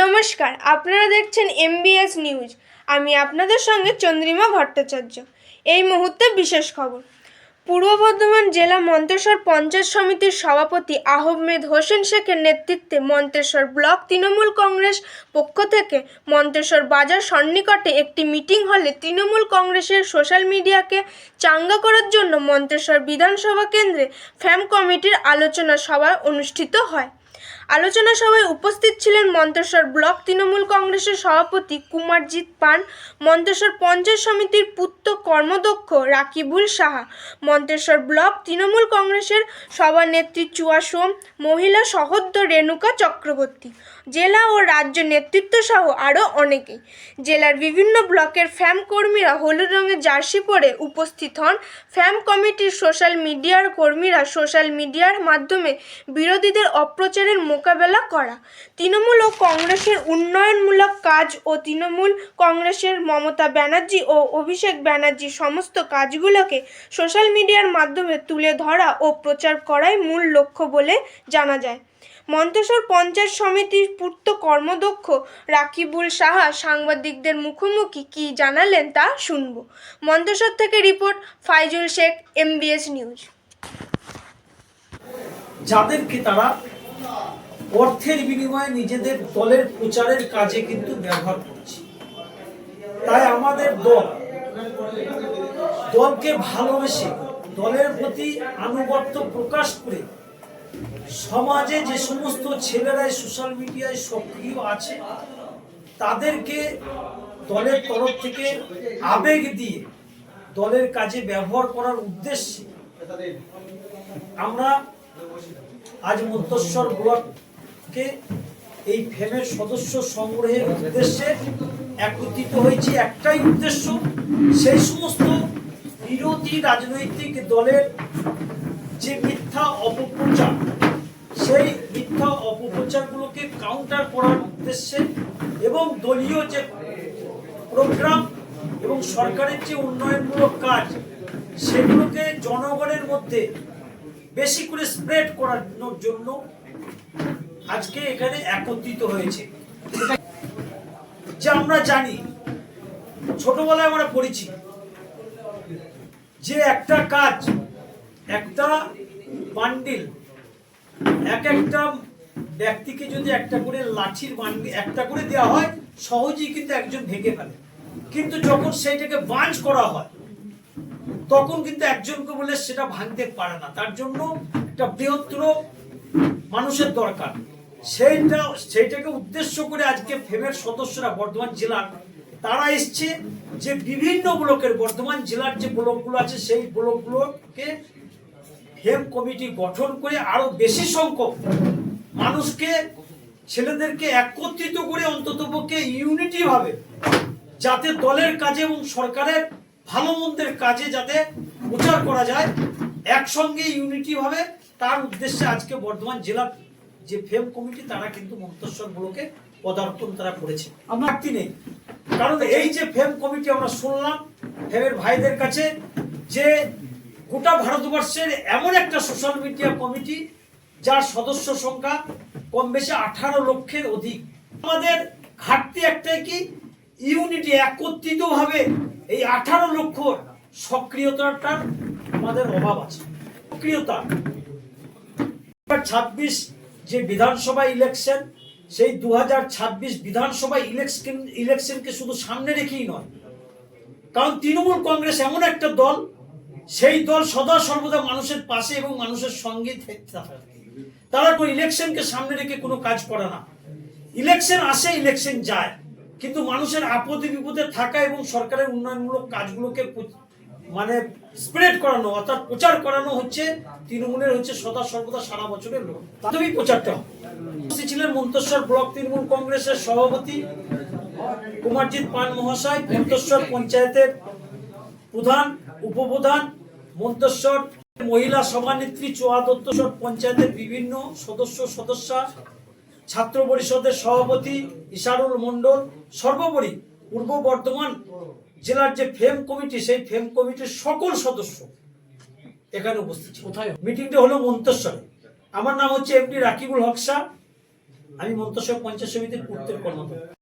নমস্কার, আপনারা দেখছেন এমবিএস নিউজ আমি আপনাদের সঙ্গে চন্দ্রিমা ভট্টাচার্য। এই মুহূর্তে বিশেষ খবর। পূর্ব বর্ধমান জেলা মন্তেশ্বর পঞ্চায়েত সমিতির সভাপতি আহমেদ হোসেন শেখের নেতৃত্বে মন্তেশ্বর ব্লক তৃণমূল কংগ্রেস পক্ষ থেকে মন্তেশ্বর বাজার সন্নিকটে একটি মিটিং হলে তৃণমূল কংগ্রেসের সোশ্যাল মিডিয়াকে চাঙ্গা করার জন্য মন্তেশ্বর বিধানসভা কেন্দ্রে ফ্যাম কমিটির আলোচনা সভা অনুষ্ঠিত হয়। আলোচনা সভায় উপস্থিত ছিলেন মন্তেশ্বর ব্লক তৃণমূল কংগ্রেসের সভাপতি কুমারজিৎ পান, মন্তেশ্বর পঞ্চায়েত সমিতির পুত্র কর্মদক্ষ রাকিবুল সাহা, মন্তেশ্বর ব্লক তৃণমূল কংগ্রেসের সভানেত্রী চুয়া সোম, মহিলা সহদ্য রেণুকা চক্রবর্তী, জেলা ও রাজ্য নেতৃত্ব সহ আরও অনেকেই। জেলার বিভিন্ন ব্লকের ফ্যাম কর্মীরা হলুদ রঙের জার্সি পরে উপস্থিত হন। ফ্যাম কমিটির সোশ্যাল মিডিয়ার কর্মীরা সোশ্যাল মিডিয়ার মাধ্যমে বিরোধীদের অপ্রচারের মোকাবেলা করা। তৃণমূল ও কংগ্রেসের উন্নয়নমূলক কাজ ও তৃণমূল কংগ্রেসের মমতা ব্যানার্জি ও অভিষেক ব্যানার্জি সমস্ত কাজগুলোকে সোশ্যাল মিডিয়ার মাধ্যমে তুলে ধরা ও প্রচার করাই মূল লক্ষ্য বলে জানা যায়। মন্তেশ্বর পঞ্চায়েত সমিতির পূর্ত কর্মদক্ষ রাকিবুল সাহা সাংবাদিকদের মুখোমুখি কি জানালেন তা শুনব। মন্তেশ্বর থেকে report, Faizul Sheikh, MBS news. যাদেরকে তারা অর্থের বিনিময়ে নিজেদের দলের প্রচারের কাজে কিন্তু ব্যবহার করছি। তাই আমাদের দল, দলকে ভালোবেসে, দলের প্রতি আনুগত্য প্রকাশ করে সমাজে যে সমস্ত ছেলেরাই সোশ্যাল মিডিয়ায় সক্রিয় আছে, তাদেরকে দলের তরফ থেকে আবেগ দিয়ে দলের কাজে ব্যবহার করার উদ্দেশ্যে আমরা আজ মন্তস্বর ব্লককে এই ফেমের সদস্য সংগ্রহের উদ্দেশ্যে একত্রিত হয়েছে। একটাই উদ্দেশ্য, সেই সমস্ত বিরোধী রাজনৈতিক দলের যে মিথ্যা অপপ্রচার, সেই মিথ্যা অপপ্রচারগুলোকে কাউন্টার করার উদ্দেশ্যে এবং দলীয় যে প্রোগ্রাম এবং সরকারের যে উন্নয়নমূলক কাজ, সেগুলোকে জনগণের মধ্যে বেশি করে স্প্রেড করানোর জন্য আজকে এখানে একত্রিত হয়েছে। যে আমরা জানি, ছোটবেলায় আমরা পড়েছি যে একটা কাজ, একটা বান্ডিল এক একটা ব্যক্তিকে যদি একটা করে লাঠির বান্ডিল একটা করে দেওয়া হয়, সহজেই কিন্তু একজন ভেঙে ফেলে। কিন্তু যখন সেইটাকে বাঞ্চ করা হয়, তখন কিন্তু একজনকে বলে সেটা ভাঙতে পারে না। তার জন্য একটা বৃহত্তর মানুষের দরকার। সেইটা সেইটাকে উদ্দেশ্য করে আজকে ফেমের সদস্যরা বর্ধমান জেলার তারা এসছে যে বিভিন্ন ব্লকের বর্ধমান জেলার যে ব্লকগুলো আছে, সেই ব্লকগুলোকে ফেম কমিটি গঠন করে আরও বেশি সংখ্যক মানুষকে, ছেলেদেরকে একত্রিত করে অন্ততপক্ষে ইউনিটি ভাবে যাতে দলের কাজে এবং সরকারের ভালো মন্দের কাজে যাতে প্রচার করা যায়, একসঙ্গে ইউনিটি ভাবে তার উদ্দেশ্যে আজকে বর্ধমান জেলার যে ফেম কমিটি তারা কিন্তু মন্তস্বর গুলোকে পদার্পণ তারা করেছে। আমার নেই। কারণ এই যে ফেম কমিটি আমরা শুনলাম ফেমের ভাইদের কাছে যে গোটা ভারতবর্ষের এমন একটা সোশ্যাল মিডিয়া কমিটি যার সদস্য সংখ্যা কম বেশি আঠারো লক্ষের অধিক। আমাদের ঘাটতি একটাই কি? ইউনিটি একত্রিত ভাবে এই আঠারো লক্ষ সক্রিয়তাটার আমাদের অভাব আছে। সক্রিয়তা। ছাব্বিশ যে বিধানসভা ইলেকশন সেই দু হাজার ছাব্বিশ বিধানসভা ইলেকশন ইলেকশনকে শুধু সামনে রেখেই নয়। কারণ তৃণমূল কংগ্রেস এমন একটা দল, সেই দল সদা সর্বদা মানুষের পাশে এবং মানুষের সঙ্গে তারা তো ইলেকশনকে সামনে রেখে কোনো কাজ করে না। ইলেকশন আসে ইলেকশন যায়। কিন্তু মানুষের আপদে বিপদে থাকা এবং সরকারের উন্নয়নমূলক কাজগুলোকে মানে স্প্রেড করানো, অর্থাৎ প্রচার করানো হচ্ছে, তৃণমূলের হচ্ছে সদা সর্বদা সারা বছরের লোক। প্রচারটা ছিলেন মন্তেশ্বর ব্লক তৃণমূল কংগ্রেসের সভাপতি কুমারজিৎ পান মহাশয়, মন্তেশ্বর পঞ্চায়েতের প্রধান, উপপ্রধান, মন্তেশ্বর মহিলা সভানেত্রী, চোয়া দত্তস্বর পঞ্চায়েতের বিভিন্ন সদস্য, সদস্যা, ছাত্র পরিষদের সভাপতি, ইশারুল মণ্ডল, সর্বোপরি পূর্ব বর্ধমান জেলার যে ফেম কমিটি সেই ফেম কমিটির সকল সদস্য এখানে উপস্থিত কোথায়? মিটিংটা হলো মন্তেশ্বরে। আমার নাম হচ্ছে এমডি রাকিবুল হক শাহ। আমি মন্তস্বর পঞ্চায়েত সমিতির পূর্তের কর্মকর্তা।